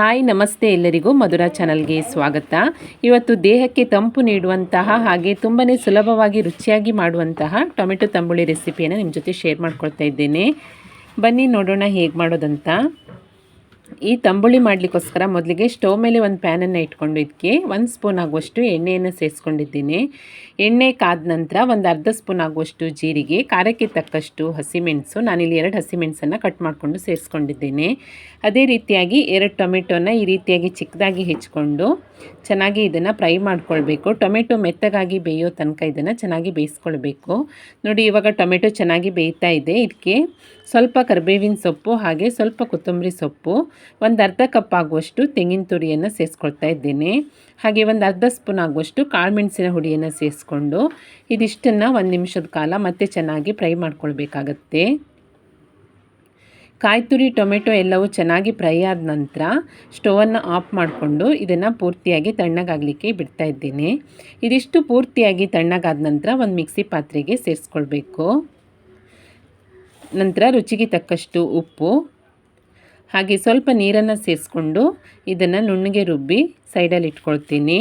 Hi, ನಮಸ್ತೆ ಎಲ್ಲರಿಗೂ ಮಧುರಾ ಚಾನಲ್ಗೆ ಸ್ವಾಗತ. ಇವತ್ತು ದೇಹಕ್ಕೆ ತಂಪು ನೀಡುವಂತಹ ಹಾಗೆ ತುಂಬಾ ಸುಲಭವಾಗಿ ರುಚಿಯಾಗಿ ಮಾಡುವಂತಹ ಟೊಮೆಟೊ ತಂಬುಳಿ ರೆಸಿಪಿಯನ್ನು ನಿಮ್ಮ ಜೊತೆ ಶೇರ್ ಮಾಡ್ಕೊಳ್ತಾ ಇದ್ದೇನೆ. ಬನ್ನಿ ನೋಡೋಣ ಹೇಗೆ ಮಾಡೋದಂತ. ಈ ತಂಬುಳಿ ಮಾಡಲಿಕ್ಕೋಸ್ಕರ ಮೊದಲಿಗೆ ಸ್ಟವ್ ಮೇಲೆ ಒಂದು ಪ್ಯಾನನ್ನು ಇಟ್ಕೊಂಡು ಇದಕ್ಕೆ ಒಂದು ಸ್ಪೂನ್ ಆಗುವಷ್ಟು ಎಣ್ಣೆಯನ್ನು ಸೇರಿಸ್ಕೊಂಡಿದ್ದೀನಿ. ಎಣ್ಣೆ ಕಾದ ನಂತರ ಒಂದು ಅರ್ಧ ಸ್ಪೂನ್ ಆಗುವಷ್ಟು ಜೀರಿಗೆ, ಖಾರಕ್ಕೆ ತಕ್ಕಷ್ಟು ಹಸಿಮೆಣಸು, ನಾನಿಲ್ಲಿ ಎರಡು ಹಸಿಮೆಣಸನ್ನು ಕಟ್ ಮಾಡಿಕೊಂಡು ಸೇರಿಸ್ಕೊಂಡಿದ್ದೀನಿ. ಅದೇ ರೀತಿಯಾಗಿ ಎರಡು ಟೊಮೆಟೊನ ಈ ರೀತಿಯಾಗಿ ಚಿಕ್ಕದಾಗಿ ಹೆಚ್ಕೊಂಡು ಚೆನ್ನಾಗಿ ಇದನ್ನು ಫ್ರೈ ಮಾಡ್ಕೊಳ್ಬೇಕು. ಟೊಮೆಟೊ ಮೆತ್ತಗಾಗಿ ಬೇಯೋ ತನಕ ಇದನ್ನು ಚೆನ್ನಾಗಿ ಬೇಯಿಸ್ಕೊಳ್ಬೇಕು. ನೋಡಿ ಇವಾಗ ಟೊಮೆಟೊ ಚೆನ್ನಾಗಿ ಬೇಯ್ತಾ ಇದೆ. ಇದಕ್ಕೆ ಸ್ವಲ್ಪ ಕರಿಬೇವಿನ ಸೊಪ್ಪು ಹಾಗೆ ಸ್ವಲ್ಪ ಕೊತ್ತಂಬರಿ ಸೊಪ್ಪು, ಒಂದು ಅರ್ಧ ಕಪ್ ಆಗುವಷ್ಟು ತೆಂಗಿನ ತುರಿಯನ್ನು ಸೇರಿಸ್ಕೊಳ್ತಾ ಇದ್ದೇನೆ. ಹಾಗೆ ಒಂದು ಅರ್ಧ ಸ್ಪೂನ್ ಆಗುವಷ್ಟು ಕಾಳುಮೆಣಸಿನ ಹುಡಿಯನ್ನು ಸೇರಿಸ್ಕೊಂಡು ಇದಿಷ್ಟನ್ನು ಒಂದು ನಿಮಿಷದ ಕಾಲ ಮತ್ತೆ ಚೆನ್ನಾಗಿ ಫ್ರೈ ಮಾಡ್ಕೊಳ್ಬೇಕಾಗತ್ತೆ. ಕಾಯಿ ತುರಿ, ಟೊಮೆಟೊ ಎಲ್ಲವೂ ಚೆನ್ನಾಗಿ ಫ್ರೈ ಆದ ನಂತರ ಸ್ಟೋವನ್ನು ಆಫ್ ಮಾಡಿಕೊಂಡು ಇದನ್ನು ಪೂರ್ತಿಯಾಗಿ ತಣ್ಣಗಾಗಲಿಕ್ಕೆ ಬಿಡ್ತಾ ಇದ್ದೇನೆ. ಇದಿಷ್ಟು ಪೂರ್ತಿಯಾಗಿ ತಣ್ಣಗಾದ ನಂತರ ಒಂದು ಮಿಕ್ಸಿ ಪಾತ್ರೆಗೆ ಸೇರಿಸ್ಕೊಳ್ಬೇಕು. ನಂತರ ರುಚಿಗೆ ತಕ್ಕಷ್ಟು ಉಪ್ಪು, ಹಾಗೆ ಸ್ವಲ್ಪ ನೀರನ್ನು ಸೇರಿಸ್ಕೊಂಡು ಇದನ್ನು ನುಣ್ಣಗೆ ರುಬ್ಬಿ ಸೈಡಲ್ಲಿ ಇಟ್ಕೊಳ್ತೀನಿ.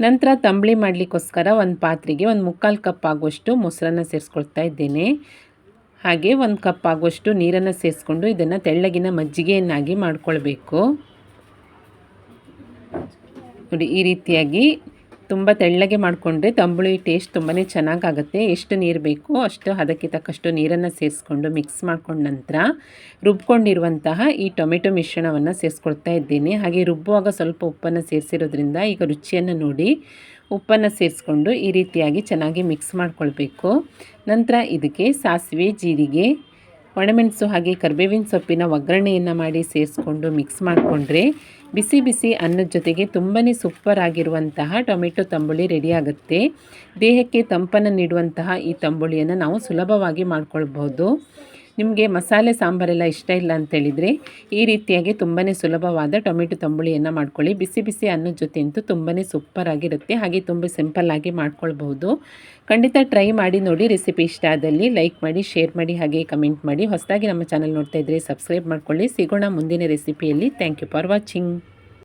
ನಂತರ ತಂಬಳಿ ಮಾಡಲಿಕ್ಕೋಸ್ಕರ ಒಂದು ಪಾತ್ರೆಗೆ ಒಂದು ಮುಕ್ಕಾಲು ಕಪ್ ಆಗುವಷ್ಟು ಮೊಸರನ್ನು ಸೇರಿಸ್ಕೊಳ್ತಾ ಇದ್ದೇನೆ. ಹಾಗೆ ಒಂದು ಕಪ್ ಆಗುವಷ್ಟು ನೀರನ್ನು ಸೇರಿಸ್ಕೊಂಡು ಇದನ್ನು ತೆಳ್ಳಗಿನ ಮಜ್ಜಿಗೆಯನ್ನಾಗಿ ಮಾಡಿಕೊಳ್ಬೇಕು. ನೋಡಿ, ಈ ರೀತಿಯಾಗಿ ತುಂಬ ತೆಳ್ಳಗೆ ಮಾಡಿಕೊಂಡ್ರೆ ತಂಬುಳಿ ಟೇಸ್ಟ್ ತುಂಬಾ ಚೆನ್ನಾಗಾಗುತ್ತೆ. ಎಷ್ಟು ನೀರು ಬೇಕೋ ಅಷ್ಟು ಅದಕ್ಕೆ ತಕ್ಕಷ್ಟು ನೀರನ್ನು ಸೇರಿಸ್ಕೊಂಡು ಮಿಕ್ಸ್ ಮಾಡ್ಕೊಂಡ ನಂತರ ರುಬ್ಕೊಂಡಿರುವಂತಹ ಈ ಟೊಮೆಟೊ ಮಿಶ್ರಣವನ್ನು ಸೇರಿಸ್ಕೊಳ್ತಾ ಇದ್ದೇನೆ. ಹಾಗೆ ರುಬ್ಬುವಾಗ ಸ್ವಲ್ಪ ಉಪ್ಪನ್ನು ಸೇರಿಸಿರೋದ್ರಿಂದ ಈಗ ರುಚಿಯನ್ನು ನೋಡಿ ಉಪ್ಪನ್ನು ಸೇರಿಸ್ಕೊಂಡು ಈ ರೀತಿಯಾಗಿ ಚೆನ್ನಾಗಿ ಮಿಕ್ಸ್ ಮಾಡಿಕೊಳ್ಬೇಕು. ನಂತರ ಇದಕ್ಕೆ ಸಾಸಿವೆ, ಜೀರಿಗೆ ಒಣಮೆಣಸು ಹಾಗೆ ಕರ್ಬೇವಿನ ಸೊಪ್ಪಿನ ಒಗ್ಗರಣೆಯನ್ನು ಮಾಡಿ ಸೇರಿಸ್ಕೊಂಡು ಮಿಕ್ಸ್ ಮಾಡಿಕೊಂಡ್ರೆ ಬಿಸಿ ಬಿಸಿ ಅನ್ನದ ಜೊತೆಗೆ ತುಂಬಾ ಸೂಪರ್ ಆಗಿರುವಂತಹ ಟೊಮೆಟೊ ತಂಬುಳಿ ರೆಡಿಯಾಗುತ್ತೆ ದೇಹಕ್ಕೆ ತಂಪನ್ನು ನೀಡುವಂತಹ ಈ ತಂಬುಳಿಯನ್ನು ನಾವು ಸುಲಭವಾಗಿ ಮಾಡ್ಕೊಳ್ಬೋದು ನಿಮಗೆ ಮಸಾಲೆ ಸಾಂಬಾರೆಲ್ಲ ಇಷ್ಟ ಇಲ್ಲ ಅಂತೇಳಿದರೆ ಈ ರೀತಿಯಾಗಿ ತುಂಬಾ ಸುಲಭವಾದ ಟೊಮೆಟೊ ತಂಬುಳಿಯನ್ನು ಮಾಡ್ಕೊಳ್ಳಿ. ಬಿಸಿ ಬಿಸಿ ಅನ್ನದ ಜೊತೆ ಅಂತೂ ತುಂಬಾ ಸೂಪರಾಗಿರುತ್ತೆ ಹಾಗೆ ತುಂಬ ಸಿಂಪಲ್ಲಾಗಿ ಮಾಡ್ಕೊಳ್ಬಹುದು. ಖಂಡಿತ ಟ್ರೈ ಮಾಡಿ ನೋಡಿ. ರೆಸಿಪಿ ಇಷ್ಟ ಆದಲ್ಲಿ ಲೈಕ್ ಮಾಡಿ ಶೇರ್ ಮಾಡಿ, ಹಾಗೆ ಕಮೆಂಟ್ ಮಾಡಿ. ಹೊಸದಾಗಿ ನಮ್ಮ ಚಾನಲ್ ನೋಡ್ತಾ ಇದ್ದರೆ ಸಬ್ಸ್ಕ್ರೈಬ್ ಮಾಡ್ಕೊಳ್ಳಿ. ಸಿಗೋಣ ಮುಂದಿನ ರೆಸಿಪಿಯಲ್ಲಿ ಥ್ಯಾಂಕ್ ಯು ಫಾರ್ ವಾಚಿಂಗ್